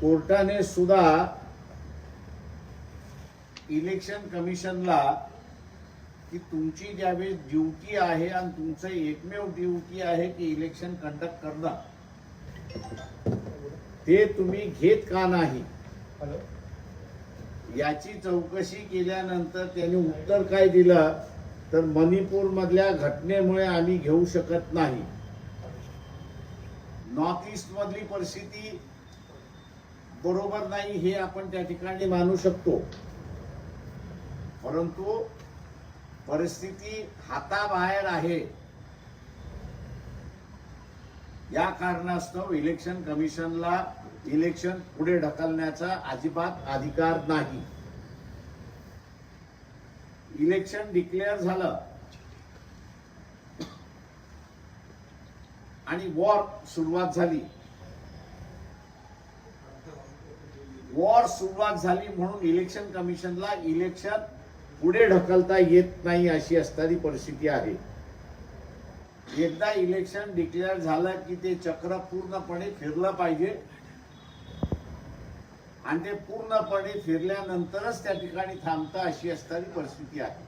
कोर्टाने सुद्धा इलेक्शन कमिशनला की तुमची ज्यावेळेस ड्युटी आहे आणि तुमचं एकमेव ड्युटी आहे की इलेक्शन कंडक्ट करणं ते तुम्ही घेत का नाही? याची चौकशी केल्यानंतर त्यांनी उत्तर काय दिलं? तर मणिपूर मधल्या घटनेमुळे आम्ही घेऊ शकत नाही. नॉर्थ ईस्ट मधली परिस्थिती बरोबर नाही हे आपण त्या ठिकाणी मानू शकतो. परंतु परिस्थिती हाताबाहेर आहे. या कारणास्तव इलेक्शन कमिशनला इलेक्शन पुढे ढकलण्याचा अजिबात अधिकार नाही. इलेक्शन डिक्लेअर झालं. आणि वॉर सुरुवात झाली. वॉर सुरुवात झाली म्हणून इलेक्शन कमिशनला इलेक्शन पुढे ढकलता येत नाही अशी असणारी परिस्थिती आहे. एकदा इलेक्शन डिक्लेअर झालं की ते चक्र पूर्णपणे फिरलं पाहिजे. आणि ते पूर्णपणे फिरल्यानंतरच त्या ठिकाणी थांबतं अशी असणारी परिस्थिती आहे.